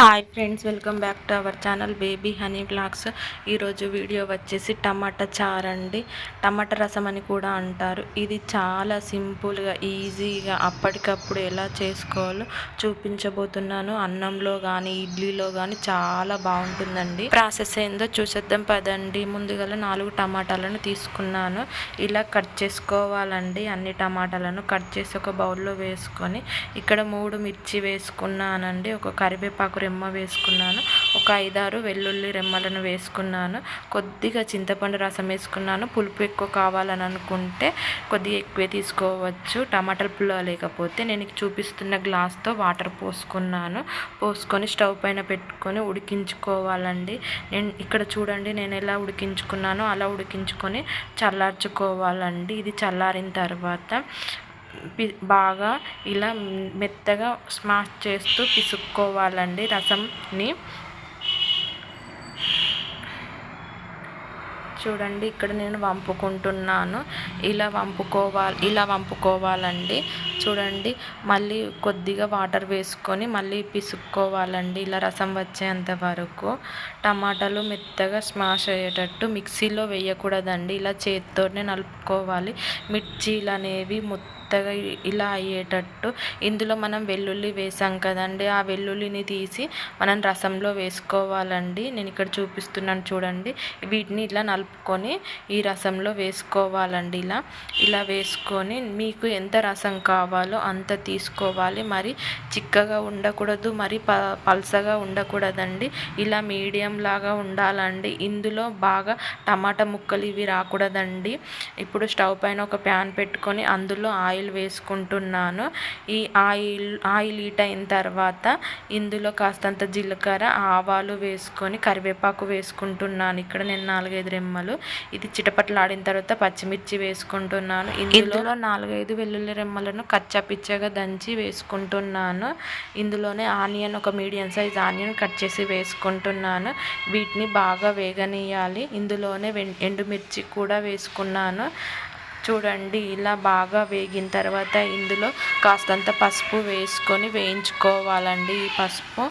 Hi friends welcome back to our channel baby honey blogs ఈరోజు video వచ్చేసి టమాటా చారు అండి టమాటా రసం అని కూడా అంటారు. ఇది చాలా సింపుల్గా ఈజీగా అప్పటికప్పుడు ఎలా చేసుకోవాలో చూపించబోతున్నాను. అన్నంలో కానీ ఇడ్లీలో కానీ చాలా బాగుంటుందండి. ప్రాసెస్ ఏందో చూసేద్దాం పదండి. ముందుగా నాలుగు టమాటాలను తీసుకున్నాను. ఇలా కట్ చేసుకోవాలండి. అన్ని టమాటాలను కట్ చేసి ఒక బౌల్లో వేసుకొని ఇక్కడ మూడు మిర్చి వేసుకున్నానండి. ఒక కరివేపాకు రెమ్మ వేసుకున్నాను. ఒక ఐదారు వెల్లుల్లి రెమ్మలను వేసుకున్నాను. కొద్దిగా చింతపండు రసం వేసుకున్నాను. పులుపు ఎక్కువ కావాలని అనుకుంటే కొద్దిగా ఎక్కువే తీసుకోవచ్చు. టమాటాలు పుల్ల లేకపోతే నేను చూపిస్తున్న గ్లాస్తో వాటర్ పోసుకున్నాను. పోసుకొని స్టవ్ పైన పెట్టుకొని ఉడికించుకోవాలండి. నేను ఇక్కడ చూడండి నేను ఎలా ఉడికించుకున్నానో అలా ఉడికించుకొని చల్లార్చుకోవాలండి. ఇది చల్లారిన తర్వాత బాగా ఇలా మెత్తగా స్మాష్ చేస్తూ పిసుక్కోవాలండి రసంని. చూడండి ఇక్కడ నేను వంపుకుంటున్నాను. ఇలా వంపుకోవాలి ఇలా వంపుకోవాలండి. చూడండి. మళ్ళీ కొద్దిగా వాటర్ వేసుకొని మళ్ళీ పిసుక్కోవాలండి. ఇలా రసం వచ్చేంత వరకు టమాటాలు మెత్తగా స్మాష్ అయ్యేటట్టు మిక్సీలో వేయకూడదండి. ఇలా చేతితోనే నలుపుకోవాలి. మిర్చీలు అనేవి మెత్తగా ఇలా అయ్యేటట్టు ఇందులో మనం వెల్లుల్లి వేసాం కదండి. ఆ వెల్లుల్లిని తీసి మనం రసంలో వేసుకోవాలండి. నేను ఇక్కడ చూపిస్తున్నాను చూడండి. వీటిని ఇలా నలుపుకొని ఈ రసంలో వేసుకోవాలండి. ఇలా ఇలా వేసుకొని మీకు ఎంత రసం కావాలో అంత తీసుకోవాలి. మరి చిక్కగా ఉండకూడదు మరి ప పల్సగా ఉండకూడదండి. ఇలా మీడియం లాగా ఉండాలండి. ఇందులో బాగా టమాటా ముక్కలు ఇవి రాకూడదండి. ఇప్పుడు స్టవ్ పైన ఒక ప్యాన్ పెట్టుకొని అందులో ఆయిల్ ఆయిల్ వేసుకుంటున్నాను. ఈ ఆయిల్ ఆయిల్ హీట్ అయిన తర్వాత ఇందులో కాస్తంత జీలకర్ర ఆవాలు వేసుకొని కరివేపాకు వేసుకుంటున్నాను. ఇక్కడ నేను నాలుగైదు రెమ్మలు. ఇది చిటపట్లాడిన తర్వాత పచ్చిమిర్చి వేసుకుంటున్నాను. ఇందులో నాలుగైదు వెల్లుల్లి రెమ్మలను కచ్చపిచ్చగా దంచి వేసుకుంటున్నాను. ఇందులోనే ఆనియన్ ఒక మీడియం సైజ్ ఆనియన్ కట్ చేసి వేసుకుంటున్నాను. వీటిని బాగా వేగనీయాలి. ఇందులోనే ఎండుమిర్చి కూడా వేసుకున్నాను. చూడండి ఇలా బాగా వేగిన తర్వాత ఇందులో కాస్తంత పసుపు వేసుకొని వేయించుకోవాలండి ఈ పసుపు.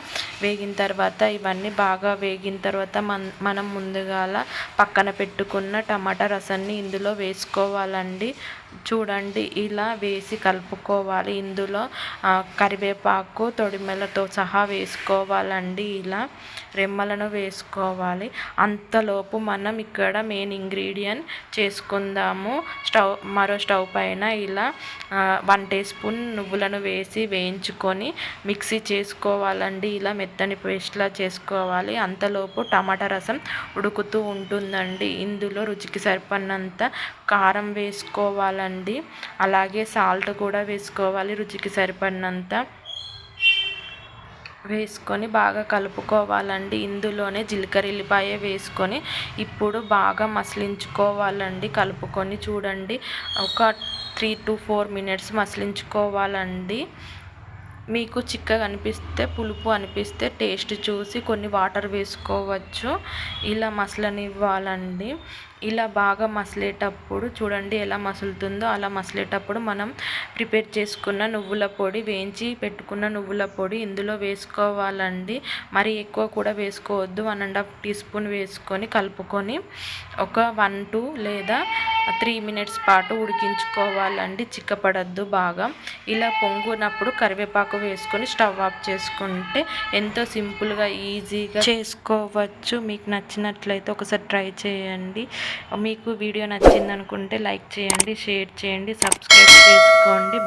వేగిన తర్వాత ఇవన్నీ బాగా వేగిన తర్వాత మన మనం ముందుగాల పక్కన పెట్టుకున్న టమాటా రసాన్ని ఇందులో వేసుకోవాలండి. చూడండి ఇలా వేసి కలుపుకోవాలి. ఇందులో కరివేపాకు తొడిమెలతో సహా వేసుకోవాలండి. ఇలా రెమ్మలను వేసుకోవాలి. అంతలోపు మనం ఇక్కడ మెయిన్ ఇంగ్రీడియంట్ చేసుకుందాము. స్టవ్ మరో స్టవ్ పైన ఇలా వన్ టీ స్పూన్ నువ్వులను వేసి వేయించుకొని మిక్సీ చేసుకోవాలండి. ఇలా మెత్తని పేస్ట్లా చేసుకోవాలి. అంతలోపు టమాటా రసం ఉడుకుతూ ఉంటుందండి. ఇందులో రుచికి సరిపడినంత కారం వేసుకోవాలండి. అలాగే సాల్ట్ కూడా వేసుకోవాలి రుచికి సరిపడినంత. వేసుకొని బాగా కలుపుకోవాలండి. ఇందులోనే జీలకర్ర ఎల్లిపాయ వేసుకొని ఇప్పుడు బాగా మసిలించుకోవాలండి. కలుపుకొని చూడండి. ఒక త్రీ టు ఫోర్ మినిట్స్ మసిలించుకోవాలండి. మీకు చిక్కగా అనిపిస్తే పులుపు అనిపిస్తే టేస్ట్ చూసి కొన్ని వాటర్ వేసుకోవచ్చు. ఇలా మసలనివ్వాలండి. ఇలా బాగా మసిలేటప్పుడు చూడండి ఎలా మసులుతుందో అలా మసిలేటప్పుడు మనం ప్రిపేర్ చేసుకున్న నువ్వుల పొడి వేయించి పెట్టుకున్న నువ్వుల పొడి ఇందులో వేసుకోవాలండి. మరి ఎక్కువ కూడా వేసుకోవద్దు. One and half teaspoon వేసుకొని కలుపుకొని ఒక వన్ టూ లేదా త్రీ మినిట్స్ పాటు ఉడికించుకోవాలండి. చిక్కపడద్దు బాగా. ఇలా పొంగునప్పుడు కరివేపాకు వేసుకొని స్టవ్ ఆఫ్ చేసుకుంటే ఎంతో సింపుల్గా ఈజీగా చేసుకోవచ్చు. మీకు నచ్చినట్లయితే ఒకసారి ట్రై చేయండి. మీకు వీడియో నచ్చింది అనుకుంటే లైక్ చేయండి షేర్ చేయండి సబ్స్క్రైబ్ చేసుకోండి.